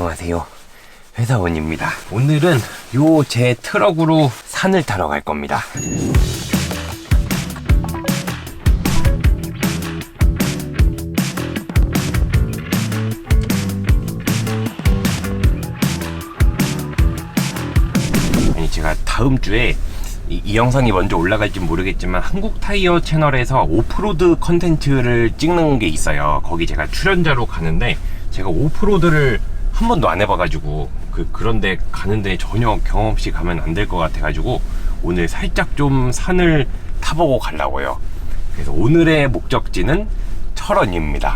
안녕하세요. 회사원입니다. 오늘은 요 제 트럭으로 산을 타러 갈 겁니다. 아니 제가 다음 주에 이, 이 영상이 먼저 올라갈지 모르겠지만 한국 타이어 채널에서 오프로드 컨텐츠를 찍는 게 있어요. 거기 제가 출연자로 가는데 제가 오프로드를 한 번도 안 해봐가지고 그 그런데 가는데 전혀 경험 없이 가면 안 될 것 같아가지고 오늘 살짝 좀 산을 타보고 가려고요. 그래서 오늘의 목적지는 철원입니다.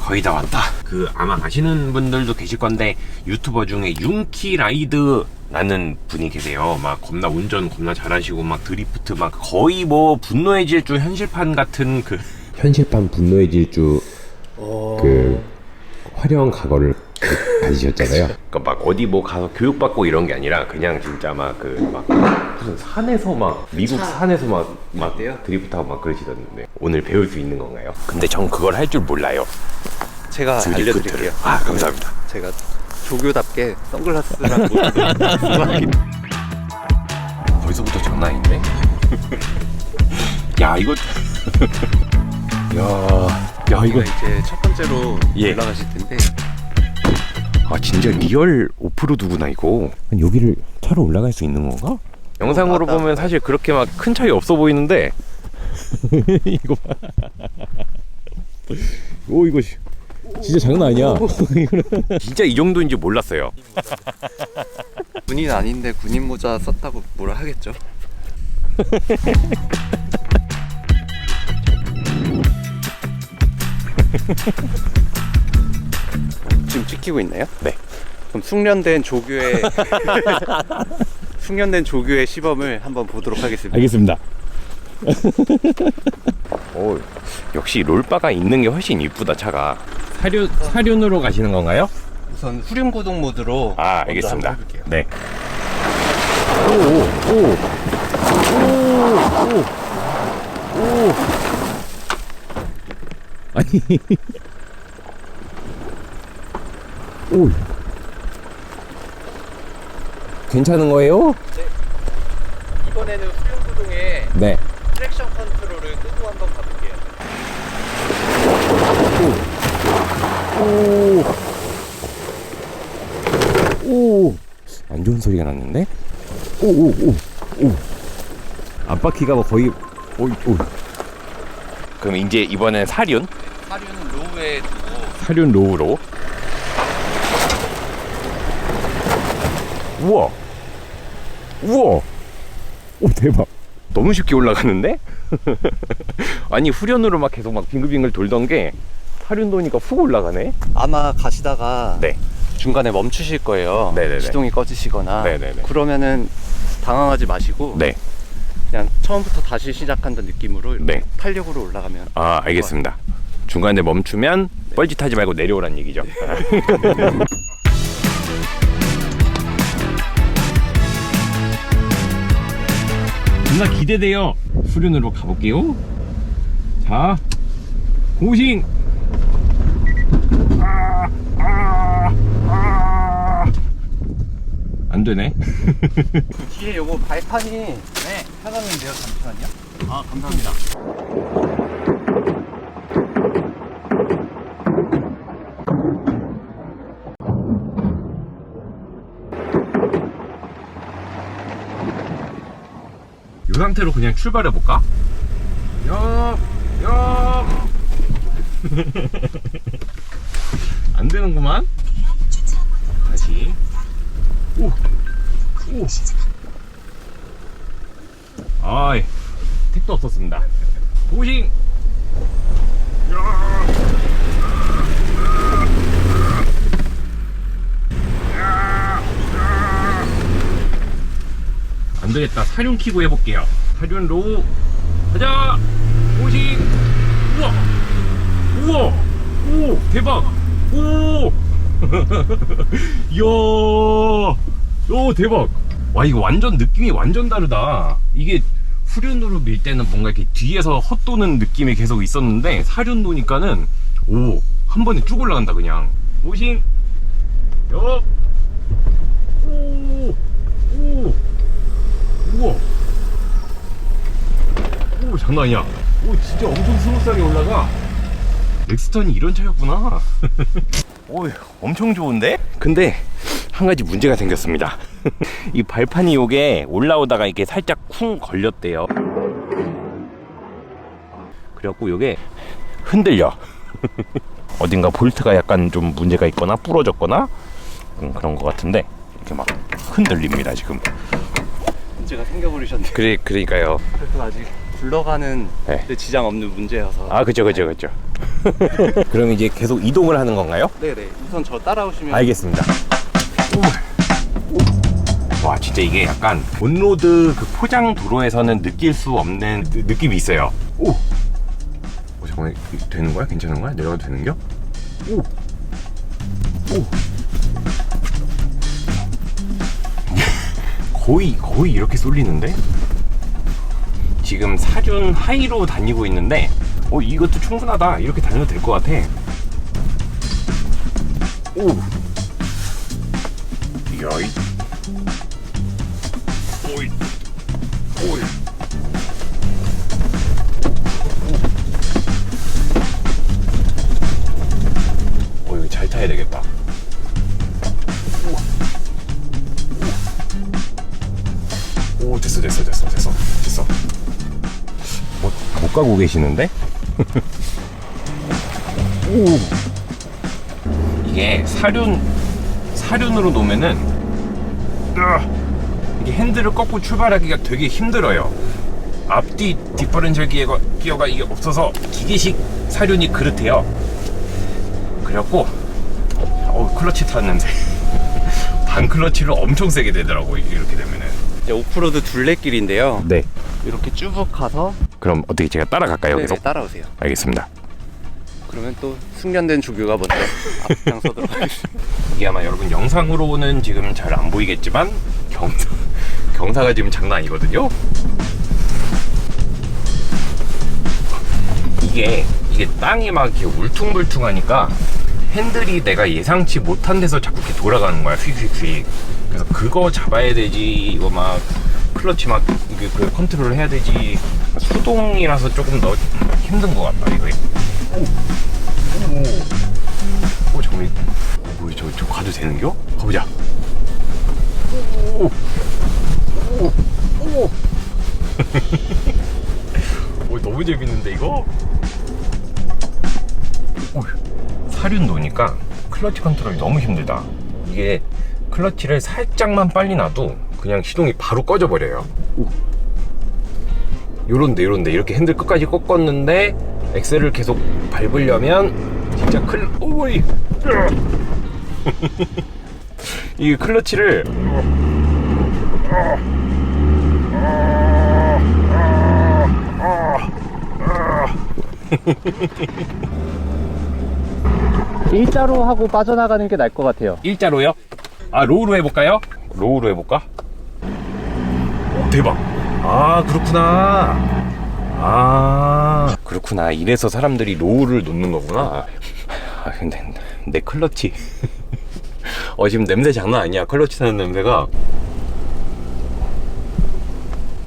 거의 다 왔다. 그 아마 아시는 분들도 계실 건데 유튜버 중에 윤키 라이드 라는 분이 계세요. 막 겁나 운전 겁나 잘하시고 막 드리프트 막 거의 뭐 분노의 질주 현실판 같은 그 현실판 분노의 질주 그 화려한 과거를 가지셨잖아요. 그러니까 막 어디 뭐 가서 교육받고 이런 게 아니라 그냥 진짜 막 그막 무슨 산에서 막 미국 산에서 막막 드리프트하고 막 그러시던데 오늘 배울 수 있는 건가요? 근데 전 그걸 할 줄 몰라요. 제가. 알려드릴게요. 아 감사합니다. 제가 조교답게 선글라스랑 모자를 벌써부터 장난 아닌데? 야 이거 야, 야 이거 이제 첫 번째로 예. 올라가실 텐데 아 진짜 리얼 오프로드구나 이거 여기를 차로 올라갈 수 있는 건가? 영상으로 맞다. 보면 사실 그렇게 막 큰 차이 없어 보이는데 이거 봐. 오 이거 씨. 진짜 장난 아니야. 진짜 이 정도인지 몰랐어요. 군인 아닌데 군인 모자 썼다고 뭐라 하겠죠? 지금 찍히고 있나요? 네. 그럼 숙련된 조교의 숙련된 조교의 시범을 한번 보도록 하겠습니다. 알겠습니다. 오, 역시 롤바가 있는 게 훨씬 이쁘다 차가. 사륜 사륜으로 가시는 건가요? 우선 후륜 구동 모드로 아, 먼저 알겠습니다. 한번 해볼게요. 네. 오, 오, 오, 오, 오, 오. 아니. 오. 괜찮은 거예요? 이번에는 후륜 구동에 네. 컨트롤을 끄고 한번 가볼게요. 오. 안 좋은 소리가 났는데? 오, 오, 오, 오. 앞바퀴가 뭐 거의 오, 오. 그럼 이제 이번엔 사륜? 사륜은 로우에 두고 사륜 로우로. 우와. 우와. 오 대박. 너무 쉽게 올라가는데? 아니 후륜으로 막 계속 막 빙글빙글 돌던 게 사륜 도니까 훅 올라가네. 아마 가시다가 네. 중간에 멈추실 거예요. 네네네. 시동이 꺼지시거나. 네네네. 그러면은 당황하지 마시고 네. 그냥 처음부터 다시 시작한다는 느낌으로 이렇게 네. 탄력으로 올라가면 아 알겠습니다. 중간에 멈추면 뻘짓하지 말고 내려오란 얘기죠. 존나 기대돼요. 수련으로 가볼게요. 자, 고싱. 아, 아, 아. 안 되네. 뒤에 요거 발판이 네 편한데요 잠시만요. 아 감사합니다. 상태로 그냥 출발해 볼까? 야, 야. 안 되는구만. 다시. 오, 오. 아이, 택도 없었습니다. 고싱. 야. 안 되겠다. 사륜 키고 해볼게요. 사륜 로우. 가자! 오싱! 우와! 우와! 오! 대박! 오! 이야! 오, 대박! 와 이거 완전 느낌이 완전 다르다 이게 후륜으로 밀 때는 뭔가 이렇게 뒤에서 헛도는 느낌이 계속 있었는데 사륜 노니까는 오 한 번에 쭉 올라간다 그냥 오싱 옆 오, 오, 우와, 오 장난 아니야. 오 진짜 엄청 스무스하게 올라가. 넥스턴이 이런 차였구나. 오, 엄청 좋은데? 근데 한 가지 문제가 생겼습니다. 이 발판이 요게 올라오다가 이게 살짝 쿵 걸렸대요. 그래갖고 요게 흔들려. 어딘가 볼트가 약간 좀 문제가 있거나 부러졌거나 음, 그런 것 같은데 이렇게 막 흔들립니다 지금. 문제가 생겨버리셨네요. 그래 그러니까요. 그래서 아직 굴러가는 네. 데 지장 없는 문제여서. 아 그죠 그죠 그죠. 그럼 이제 계속 이동을 하는 건가요? 네네. 우선 저 따라오시면. 알겠습니다. 와 진짜 이게 약간 온로드 그 포장 도로에서는 느낄 수 없는 느- 느낌이 있어요. 오. 어, 잠깐만 되는 거야? 괜찮은 거야? 내려가도 되는겨? 오. 오. 거의 거의 이렇게 쏠리는데? 지금 사륜 하이로 다니고 있는데 어 이것도 충분하다 이렇게 다녀도 될 것 같아. 오. 야이. 오이. 오이. 가고 계시는데? 오. 이게 사륜 사륜으로 놓으면은 이게 핸들을 꺾고 출발하기가 되게 힘들어요. 앞뒤 디퍼런셜 기어가, 기어가 이게 없어서 기계식 사륜이 그렇대요. 그래갖고 어 클러치 타는 냄새. 반 클러치를 엄청 세게 되더라고 이렇게 되면은. 이제 오프로드 둘레길인데요. 네. 이렇게 쭉 가서 그럼 어떻게 제가 따라갈까요? 네네, 계속? 따라오세요. 알겠습니다. 그러면 또 숙련된 조교가 먼저 앞장서도록 하겠습니다. 이게 아마 여러분 영상으로는 지금 잘 안 보이겠지만 경사 경사가 지금 장난 아니거든요. 이게 이게 땅이 막 이렇게 울퉁불퉁하니까 핸들이 내가 예상치 못한 데서 자꾸 이렇게 돌아가는 거야 휙휙휙. 그래서 그거 잡아야 되지 이거 막 클러치 막 그 컨트롤 해야 되지 수동이라서 조금 더 힘든 것 같다 이거. 오, 오, 오 잠깐 뭐, 저, 저 가도 되는겨? 가보자. 오, 오, 오. 오, 너무 재밌는데 이거? 오, 사륜 놓으니까 클러치 컨트롤이 너무 힘들다. 이게 클러치를 살짝만 빨리 놔도 그냥 시동이 바로 꺼져 버려요. 요런데 요런데 이렇게 핸들 끝까지 꺾었는데 엑셀을 계속 밟으려면 진짜 클 오이 이 클러치를 일자로 하고 빠져나가는 게 나을 것 같아요. 일자로요? 아 로우로 해볼까요? 로우로 해볼까? 오, 대박. 아 그렇구나. 아 그렇구나. 이래서 사람들이 로우를 놓는 거구나. 아 근데 내 클러치. 어 지금 냄새 장난 아니야. 클러치 타는 냄새가.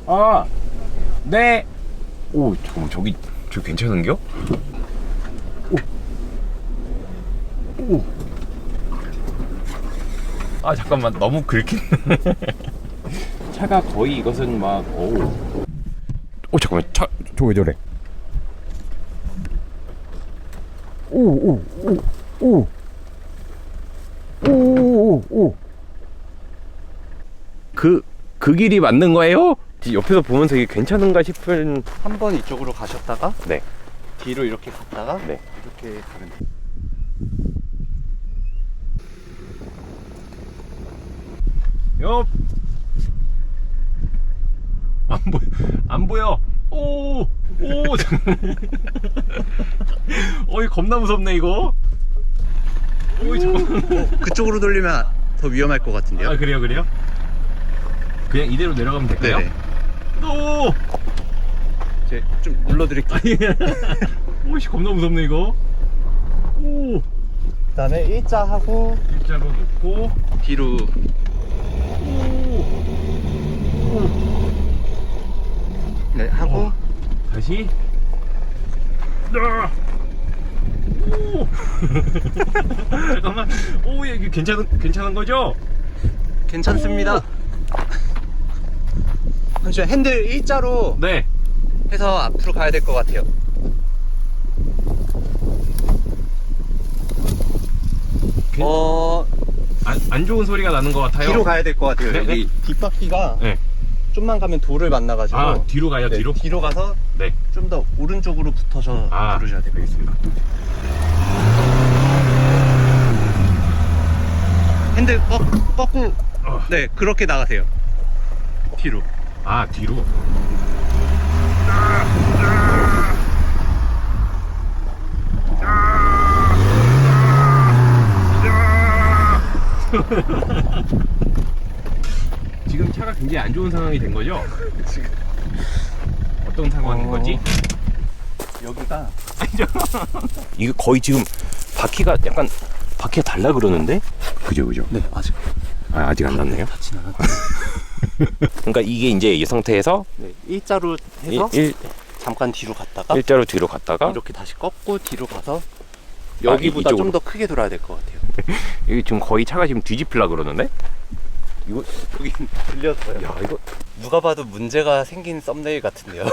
아 네. 오 잠깐만 저기 저 괜찮은겨? 오. 오. 아 잠깐만 너무 긁힌 차가 거의 이것은 막 오우 오 잠깐만 차저 왜 저래 오오오오 오 오 오 그 그 길이 맞는 거예요? 옆에서 보면서 이게 괜찮은가 싶은 한 번 이쪽으로 가셨다가 네 뒤로 이렇게 갔다가 네. 이렇게 가면 돼요. 옆. 안 보여. 안 보여. 오. 오. 잠깐만. 어이 겁나 무섭네 이거. 오이 잠깐만. 그쪽으로 돌리면 더 위험할 것 같은데요. 아 그래요 그래요? 그냥 이대로 내려가면 될까요? 네네. 오! 이제 좀 눌러드릴게요. 오씨 겁나 무섭네 이거. 오! 그다음에 일자 하고 일자로 놓고 뒤로 오! 네 하고 어. 다시 아! 오! 잠깐만. 오, 이게 괜찮은 괜찮은 거죠? 괜찮습니다. 잠시만 핸들 일자로 네. 해서 앞으로 가야 될 것 같아요. 괜- 어 안, 안 좋은 소리가 나는 것 같아요. 뒤로 가야 될 것 같아요. 네, 여기 뒷바퀴가 네. 좀만 가면 돌을 만나가지고 아, 뒤로 가요, 네, 뒤로? 뒤로 가서 네. 좀 더 오른쪽으로 붙어서 아, 누르셔야 돼요. 알겠습니다. 핸들 꺾, 꺾고 어. 네 그렇게 나가세요. 뒤로. 아, 뒤로. 지금 차가 굉장히 안 좋은 상황이 된 거죠? 지금 어떤 상황인 어. 거지? 여기가 이거 거의 지금 바퀴가 약간 바퀴가 달라 그러는데? 그죠, 그죠. 네 아직 아, 아직 안 났네요. 닿진 않았. 그러니까 이게 이제 이 상태에서 네 일자로 해서 일, 일, 잠깐 뒤로 갔다가 일자로 뒤로 갔다가 이렇게 다시 꺾고 뒤로 가서 아, 여기보다 이쪽으로. 좀더 크게 돌아야 될 것 같아요. 이게 지금 거의 차가 지금 뒤집힐라 그러는데? 이거 여기 들렸어요. 야 이거 누가 봐도 문제가 생긴 썸네일 같은데요.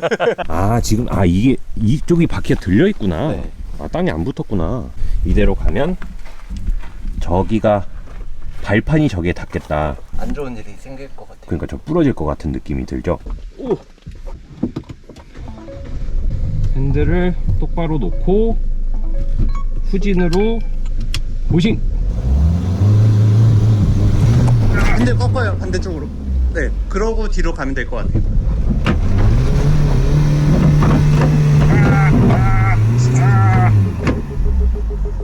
아 지금 아 이게 이쪽이 바퀴가 들려 있구나. 네. 아 땅이 안 붙었구나. 이대로 가면 저기가 발판이 저기에 닿겠다. 안 좋은 일이 생길 것 같아요. 그러니까 저 부러질 것 같은 느낌이 들죠. 오. 핸들을 똑바로 놓고 후진으로 보싱. 핸들 꺾어요 반대쪽으로. 네, 그러고 뒤로 가면 될 것 같아요.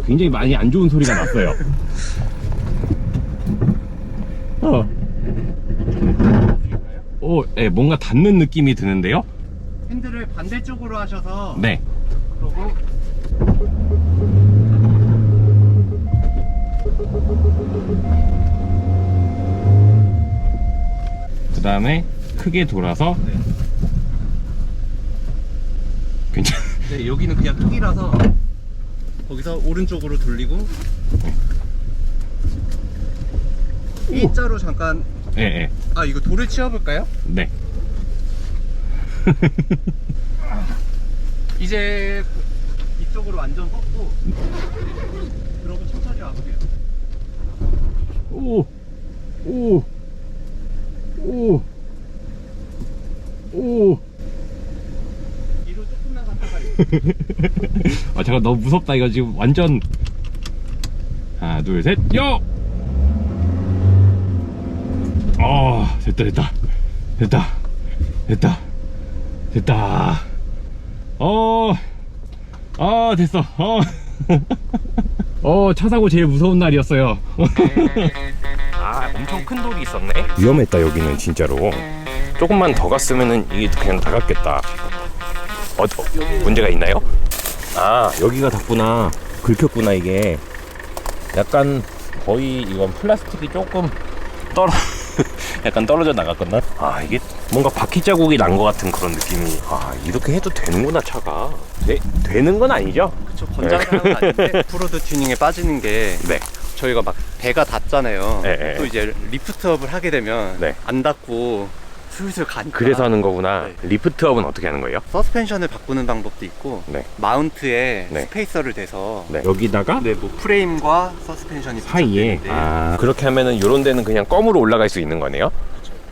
굉장히 많이 안 좋은 소리가 났어요. 어. 오, 예, 뭔가 닿는 느낌이 드는데요? 핸들을 반대쪽으로 하셔서 네. 그 다음에 크게 돌아서 네. 괜찮. 네, 여기는 그냥 흙이라서 거기서 오른쪽으로 돌리고 일자로 잠깐 예, 예. 아 이거 돌을 치워볼까요? 네. 이제 이쪽으로 완전 꺾고 그러고 천천히 와보세요 오, 오, 오, 오. 뒤로 조금만 갔다가 아, 잠깐 너무 무섭다. 이거 지금 완전. 하나, 둘, 셋, 요! 아, 됐다, 됐다. 됐다. 됐다. 됐다. 어, 아, 됐어. 어. 어, 차 사고 제일 무서운 날이었어요. 아, 엄청 큰 돌이 있었네. 위험했다, 여기는 진짜로. 조금만 더 갔으면은 이게 그냥 나갔겠다. 어, 어, 문제가 있나요? 아 여기가 닿구나 긁혔구나 이게 약간 거의 이건 플라스틱이 조금 떨어 약간 떨어져 나갔거나 아 이게 뭔가 바퀴 자국이 난 것 같은 그런 느낌이 아 이렇게 해도 되는구나 차가 되, 되는 건 아니죠 저 권장사항은 아닌데 오프로드 튜닝에 빠지는 게 네 저희가 막 배가 닿잖아요 네, 네. 또 이제 리프트업을 하게 되면 네. 안 닿고 슬슬 가니까 그래서 하는 거구나 네. 리프트업은 어떻게 하는 거예요 서스펜션을 바꾸는 방법도 있고 네. 마운트에 네. 스페이서를 대서 네 여기다가 네, 뭐 프레임과 서스펜션이 사이에 아 그렇게 하면은 요런 데는 그냥 껌으로 올라갈 수 있는 거네요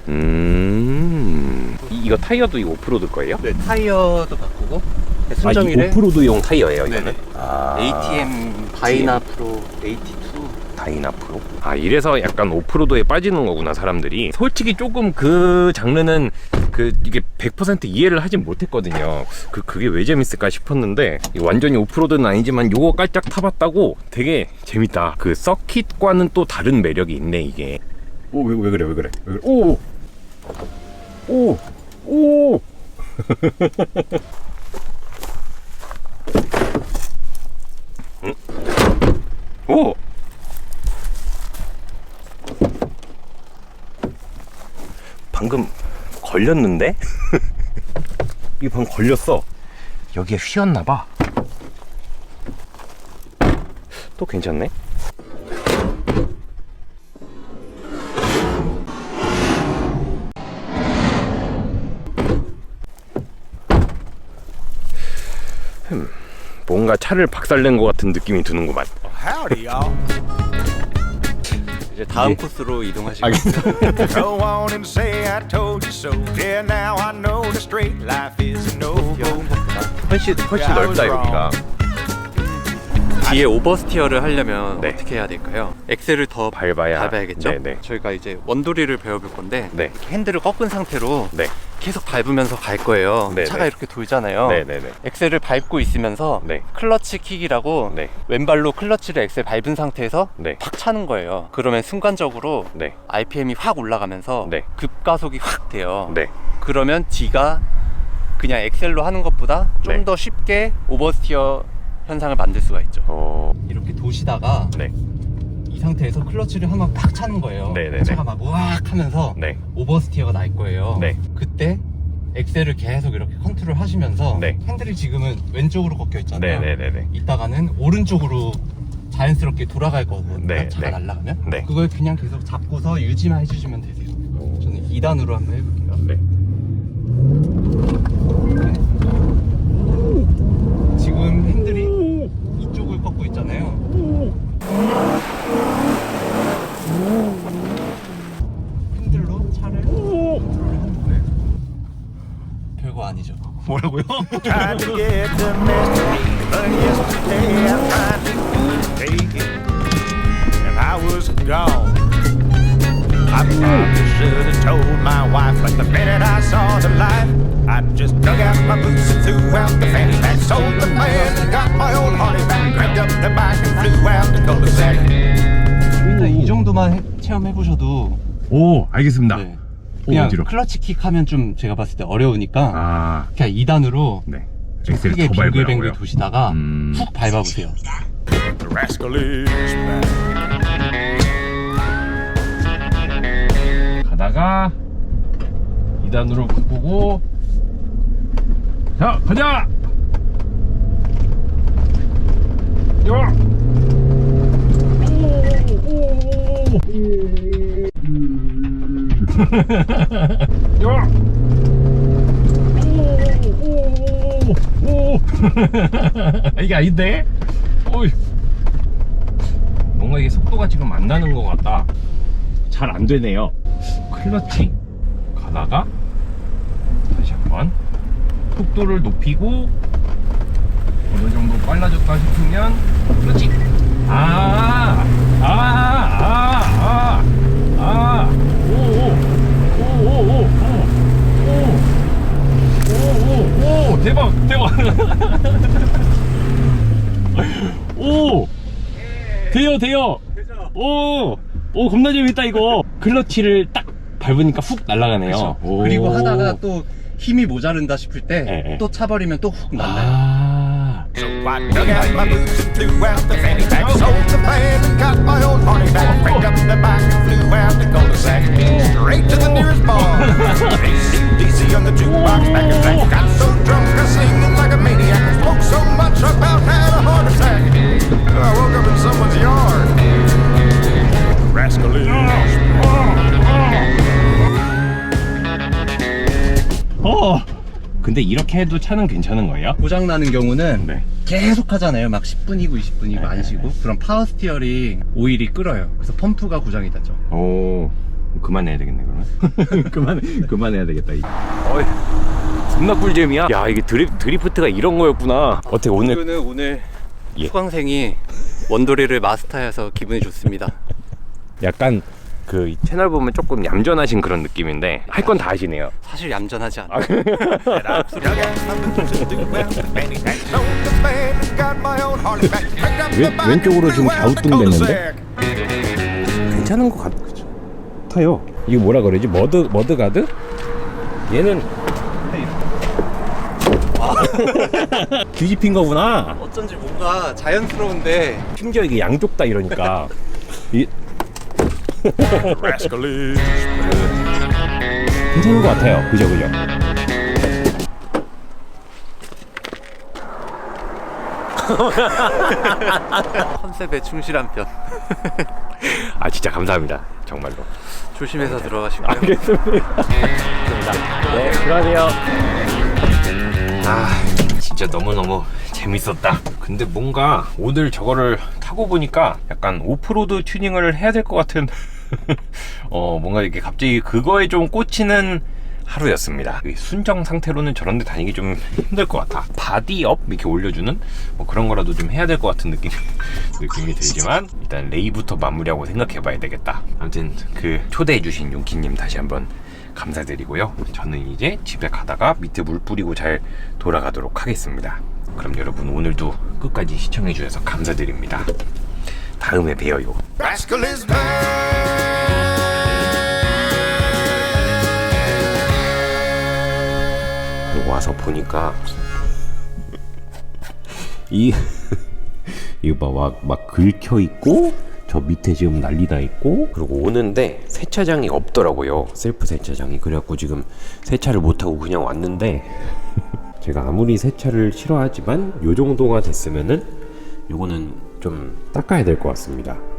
음 이- 이거 타이어도 이거 오프로드 거예요? 네, 타이어도 바꾸고 아, 이 순정일에 오프로드용 타이어예요, 이거는? 네네. 아, ATM 다이나 프로 AT2 다이나 프로. 아, 이래서 약간 오프로드에 빠지는 거구나, 사람들이. 솔직히 조금 그 장르는 그 이게 100% 이해를 하진 못했거든요. 그 그게 왜 재밌을까 싶었는데 이 완전히 오프로드는 아니지만 요거 깔짝 타봤다고 되게 재밌다. 그 서킷과는 또 다른 매력이 있네, 이게. 오, 왜, 왜 그래, 왜 그래? 왜 그래? 오! 오! 오! 응? 오! 방금 걸렸는데? 이게 방금 걸렸어. 여기에 휘었나봐. 또 괜찮네? 뭔가 차를 박살낸 것 같은 느낌이 드는구만. 이제 다음 예. 코스로 이동하시고 Go on and say I told you so. Yeah, now I know the straight life is a no-go. 훨씬 훨씬 넓다 여기가. 뒤에 오버스티어를 하려면 네. 어떻게 해야 될까요? 엑셀을 더 밟아야. 밟아야겠죠? 네네. 저희가 이제 원도리를 배워볼 건데 네. 핸들을 꺾은 상태로 네. 계속 밟으면서 갈 거예요. 네네. 차가 이렇게 돌잖아요. 네네네. 엑셀을 밟고 있으면서 네. 클러치 킥이라고 네. 왼발로 클러치를 엑셀 밟은 상태에서 네. 팍 차는 거예요. 그러면 순간적으로 네. RPM이 확 올라가면서 네. 급가속이 확 돼요. 네. 그러면 D가 그냥 엑셀로 하는 것보다 좀 네. 더 쉽게 오버스티어 현상을 만들 수가 있죠. 어. 이렇게 도시다가 네. 이 상태에서 클러치를 한번 팍 차는 거예요. 네네네. 차가 막 우악 하면서 네. 오버스티어가 날 거예요. 네. 그때 엑셀을 계속 이렇게 컨트롤 하시면서 네. 핸들이 지금은 왼쪽으로 꺾여 있잖아요. 네네네네. 이따가는 오른쪽으로 자연스럽게 돌아갈 거거든요. 네, 차가 네. 날아가면. 네. 그걸 그냥 계속 잡고서 유지만 해주시면 되세요. 저는 2단으로 한번 해볼게요. 네. 지금 핸들이 이쪽을 꺾고 있잖아요. 핸들로 차를 컨트롤하는 거예요. 별거 아니죠. 뭐라고요? Tried to get domesticated, but yesterday I tried to take it, and I was gone. I probably should have told my wife, but the minute I saw the light, I just dug out my boots and threw out the fanny pack, sold the man, and got my old Harley back, cranked up the bike and flew out the cul-de-sac. 일단 이 정도만 해- 체험해 보셔도 오, 알겠습니다. 네. 그냥 어디로? 클러치 킥 하면 좀 제가 봤을 때 어려우니까 아, 그냥 2단으로 네. 좀 엑셀 크게 더 밟으라고요? 도시다가 음. 훅 밟아보세요. The rascal is back. 가다가 2단으로 바꾸고 자, 가자! 야! 야! 오! 이게 아닌데? 어이. 뭔가 이게 속도가 지금 안 나는 것 같다. 잘 안 되네요. 클러치 가다가 다시 한번 속도를 높이고 어느 정도 빨라졌다 싶으면 클러치 아, 아아아아아오오오오오오오오 대박 대박 오 돼요 돼요 오, 오 겁나 재밌다 이거 클러치를 딱 밟으니까 훅 날아가네요 오. 그렇죠. 그리고 하다가 또 힘이 모자른다 싶을 때 네, 또 네. 차버리면 또 훅 날라요. 아 So I dug out my boots and threw out the fanny pack, sold the man and got my old Harley back, 이렇게 해도 차는 괜찮은 거예요? 고장 나는 경우는 네. 계속 하잖아요. 막 10분이고 20분이고 네, 안 쉬고. 그럼 파워 스티어링 오일이 끓어요. 그래서 펌프가 고장이 나죠. 오 그만해야 되겠네 그러면 그만 그만해야 되겠다 이. 어이 겁나 꿀잼이야 야 이게 드리, 드리프트가 이런 거였구나 어떻게 오늘 이거는 오늘 예. 수강생이 원도리를 마스터해서 기분이 좋습니다. 약간 그이 채널 보면 조금 얌전하신 그런 느낌인데 할 건 다 하시네요 사실 얌전하지 the 왼- 왼쪽으로 지금 flew out the 갸우뚱 됐는데? cul-de-sac. 괜찮은 것 같아요 이게 뭐라 그러지? 머드 머드 가드? 얘는 뒤집힌 거구나. 어쩐지 뭔가 자연스러운데 심지어 이게 양쪽 다 이러니까 이. 괜찮은 것 같아요. 그죠 그죠. 컨셉에 충실한 편 아 진짜 감사합니다. 정말로. 조심해서 들어가시고요 알겠습니다. 네, 들어가세요. 아, 진짜 너무너무 재밌었다. 근데 뭔가 오늘 저거를 타고 보니까 약간 오프로드 튜닝을 해야 될 것 같은 어, 뭔가 이렇게 갑자기 그거에 좀 꽂히는 하루였습니다. 이 순정 상태로는 저런 데 다니기 좀 힘들 것 같아. 바디업 이렇게 올려주는 뭐 그런 거라도 좀 해야 될 것 같은 느낌, 느낌이 들지만 일단 레이부터 마무리하고 생각해 봐야 되겠다. 아무튼 그 초대해주신 용키님 다시 한번 감사드리고요. 저는 이제 집에 가다가 밑에 물 뿌리고 잘 돌아가도록 하겠습니다. 그럼 여러분 오늘도 끝까지 시청해 주셔서 감사드립니다. 다음에 봬요. 와서 보니까 이 이거 봐 막 막 긁혀 있고 저 밑에 지금 난리 나 있고 그리고 오는데 세차장이 없더라고요. 셀프 세차장이. 그래갖고 지금 세차를 못 하고 그냥 왔는데 제가 아무리 세차를 싫어하지만 요 정도가 됐으면은 요거는 좀 닦아야 될 것 같습니다